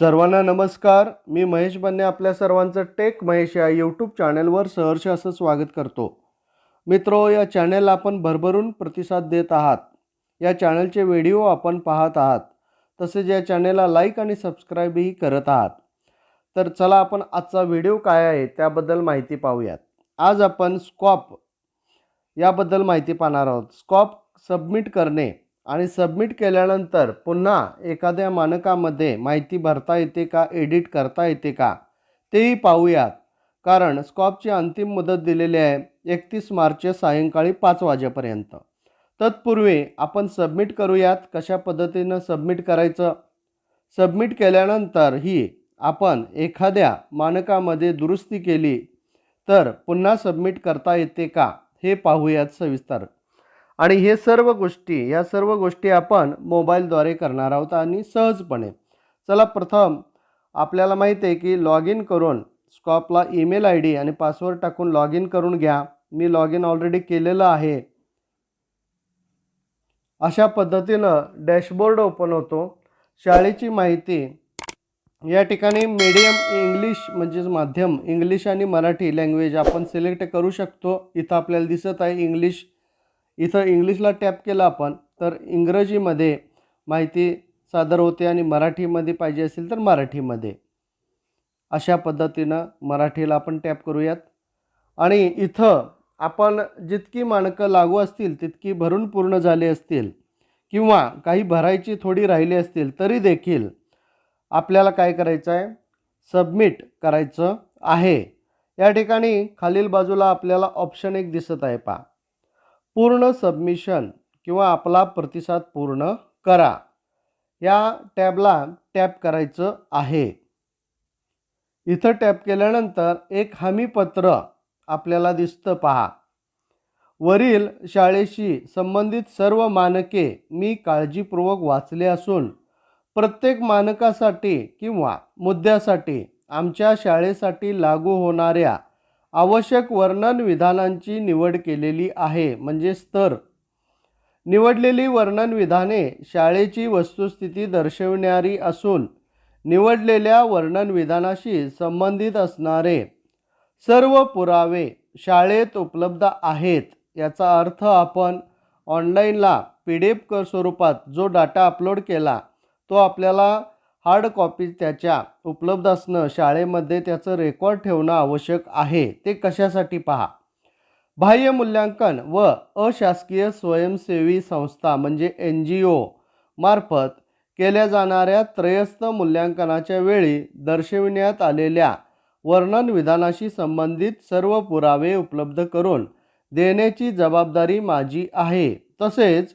सर्वांना नमस्कार. मी महेश बन्ने आपल्या सर्वांचं टेक महेश या यूट्यूब चॅनलवर सहर्ष असं स्वागत करतो. मित्रो या चॅनलला आपण भरभरून प्रतिसाद देत आहात. या चॅनलचे व्हिडिओ आपण पाहत आहात. तसेच या चॅनलला लाईक आणि सबस्क्राईबही करत आहात. तर चला आपण आजचा व्हिडिओ काय आहे त्याबद्दल माहिती पाहूयात. आज आपण स्कॉप याबद्दल माहिती पाहणार आहोत. स्कॉप सबमिट करणे. आणि सबमिट केल्यानंतर पुन्हा एखाद्या मानकामध्ये माहिती भरता येते का एडिट करता येते का तेही पाहूयात. कारण स्कॉपची अंतिम मुदत दिलेली आहे एकतीस मार्च सायंकाळी पाच वाजेपर्यंत. तत्पूर्वी आपण सबमिट करूयात कशा पद्धतीनं सबमिट करायचं? सबमिट केल्यानंतर ही आपण एखाद्या मानकामध्ये दुरुस्ती केली तर पुन्हा सबमिट करता येते का हे पाहूयात सविस्तर. आणि हे सर्व गोष्टी या सर्व गोष्टी आपण मोबाईलद्वारे करणार आहोत आणि सहजपणे. चला प्रथम आपल्याला माहिती आहे की लॉग इन करून स्कॉपला ईमेल आय डी आणि पासवर्ड टाकून लॉग इन करून घ्या. मी लॉग इन ऑलरेडी केलेलं आहे. अशा पद्धतीनं डॅशबोर्ड ओपन होतो. शाळेची माहिती या ठिकाणी मीडियम इंग्लिश म्हणजेच माध्यम इंग्लिश आणि मराठी लँग्वेज आपण सिलेक्ट करू शकतो. इथं आपल्याला दिसत आहे इंग्लिश इथं इंग्लिशला टॅप केलं आपण तर इंग्रजीमध्ये माहिती सादर होते आणि मराठीमध्ये पाहिजे असेल तर मराठीमध्ये. अशा पद्धतीनं मराठीला आपण टॅप करूयात. आणि इथं आपण जितकी मानकं लागू असतील तितकी भरून पूर्ण झाली असतील किंवा काही भरायची थोडी राहिली असतील तरी देखील आपल्याला काय करायचं आहे? सबमिट करायचं आहे. या ठिकाणी खालील बाजूला आपल्याला ऑप्शन एक दिसत आहे पा पूर्ण सबमिशन किंवा आपला प्रतिसाद पूर्ण करा. या टॅबला टॅप करायचं आहे. इथं टॅप केल्यानंतर एक हमीपत्र आपल्याला दिसतं पहा. वरील शाळेशी संबंधित सर्व मानके मी काळजीपूर्वक वाचले असून प्रत्येक मानकासाठी किंवा मुद्द्यासाठी आमच्या शाळेसाठी लागू होणाऱ्या आवश्यक वर्णन विधानांची निवड केलेली आहे म्हणजे स्तर. निवडलेली वर्णन विधाने शाळेची वस्तुस्थिती दर्शविणारी असून निवडलेल्या वर्णन विधानाशी संबंधित असणारे सर्व पुरावे शाळेत उपलब्ध आहेत याचा अर्थ आपण ऑनलाईनला पी डी एफ स्वरूपात जो डाटा अपलोड केला तो आपल्याला हार्ड कॉपी त्याच्या उपलब्ध असणं शाळेमध्ये त्याचं रेकॉर्ड ठेवणं आवश्यक आहे ते कशासाठी पहा? बाह्य मूल्यांकन व अशासकीय स्वयंसेवी संस्था म्हणजे एन जी ओ मार्फत केल्या जाणाऱ्या त्रयस्थ मूल्यांकनाच्या वेळी दर्शविण्यात आलेल्या वर्णन विधानाशी संबंधित सर्व पुरावे उपलब्ध करून देण्याची जबाबदारी माझी आहे. तसेच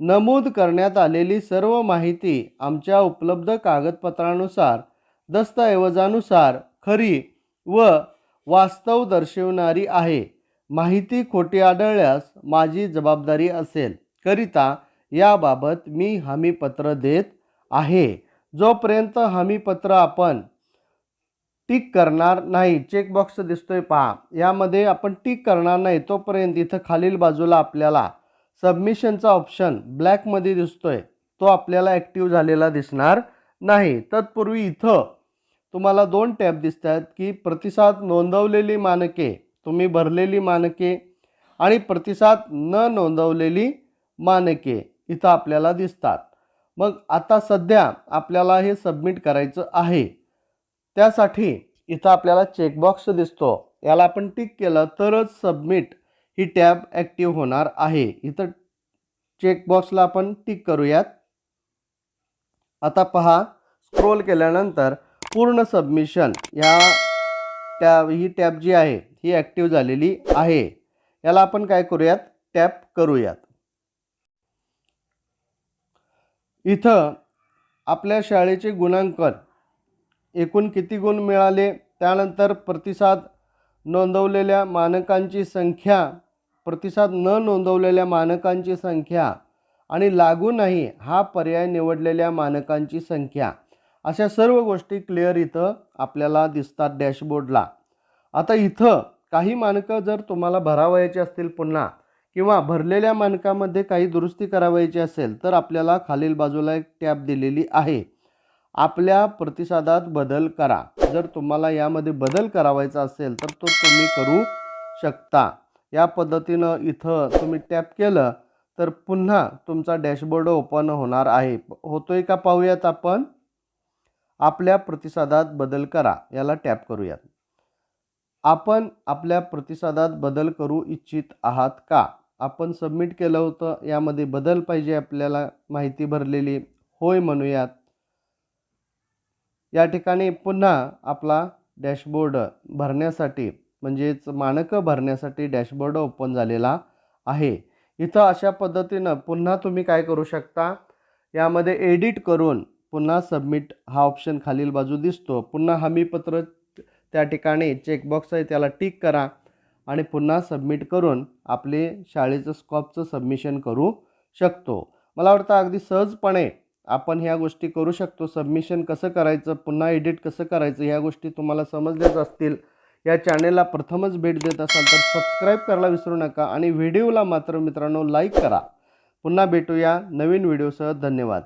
नमूद करण्यात आलेली सर्व माहिती आमच्या उपलब्ध कागदपत्रानुसार दस्तऐवजानुसार खरी व वास्तव दर्शवणारी आहे. माहिती खोटी आढळल्यास माझी जबाबदारी असेल. करिता याबाबत मी हमीपत्र देत आहे. जोपर्यंत हमीपत्र आपण टिक करणार नाही चेकबॉक्स दिसतोय पहा. यामध्ये आपण टिक करणार नाही तोपर्यंत इथं खालील बाजूला आपल्याला सबमिशनचा ऑप्शन ब्लॅकमध्ये दिसतोय. तो आपल्याला ॲक्टिव्ह झालेला दिसणार नाही. तत्पूर्वी इथं तुम्हाला दोन टॅब दिसत आहेत की प्रतिसाद नोंदवलेली मानके तुम्ही भरलेली मानके आणि प्रतिसाद न नोंदवलेली मानके इथं आपल्याला दिसतात. मग आता सध्या आपल्याला हे सबमिट करायचं आहे. त्यासाठी इथं आपल्याला चेकबॉक्स दिसतो. याला आपण टिक केलं तरच सबमिट ही टॅब ॲक्टिव्ह होणार आहे. इथं चेकबॉक्सला आपण टिक करूयात. आता पहा स्क्रोल केल्यानंतर पूर्ण सबमिशन या टॅब ही टॅब जी आहे ही ॲक्टिव्ह झालेली आहे. याला आपण काय करूयात? टॅप करूयात. इथं आपल्या शाळेचे गुणांकन एकूण किती गुण मिळाले? त्यानंतर प्रतिसाद नोंदवलेल्या मानकांची संख्या प्रतिसाद न नोंदवलेल्या मानकांची संख्या आणि लागू नाही हा पर्याय निवडलेल्या मानकांची संख्या. अशा सर्व गोष्टी क्लिअर इथं आपल्याला दिसतात डॅशबोर्डला आता इथं काही मानकं जर तुम्हाला भरावयाची असतील पुन्हा किंवा भरलेल्या मानकामध्ये काही दुरुस्ती करावयाची असेल तर आपल्याला खालील बाजूला एक टॅब दिलेली आहे. आपल्या प्रतिसादात बदल करा. जर तुम्हाला यामध्ये बदल करावायचा असेल तर तो तुम्ही करू शकता. या पद्धतीनं इथं तुम्ही टॅप केलं तर पुन्हा तुमचा डॅशबोर्ड ओपन होणार आहे. होतोय का पाहूयात आपण? आपल्या प्रतिसादात बदल करा याला टॅप करूयात. आपण आपल्या प्रतिसादात बदल करू इच्छित आहात का? आपण सबमिट केलं होतं यामध्ये बदल पाहिजे आपल्याला माहिती भरलेली होय म्हणूयात. या ठिकाणी पुन्हा आपला डॅशबोर्ड भरण्यासाठी म्हणजेच मानकं भरण्यासाठी डॅशबोर्ड ओपन झालेला आहे. इथं अशा पद्धतीनं पुन्हा तुम्ही काय करू शकता? यामध्ये एडिट करून पुन्हा सबमिट हा ऑप्शन खालील बाजू दिसतो. पुन्हा हमीपत्र त्या ठिकाणी चेकबॉक्स आहे त्याला टिक करा आणि पुन्हा सबमिट करून आपले शाळेचं स्कॉपचं सबमिशन करू शकतो. मला वाटतं अगदी सहजपणे आपण ह्या गोष्टी करू शकतो. सबमिशन कसं करायचं पुन्हा एडिट कसं करायचं ह्या गोष्टी तुम्हाला समजल्याच असतील. या चॅनेलला प्रथमच भेट देत असाल तर सबस्क्राईब करायला विसरू नका आणि व्हिडिओला मात्र मित्रांनो लाईक करा. पुन्हा भेटूया नवीन व्हिडिओसह धन्यवाद.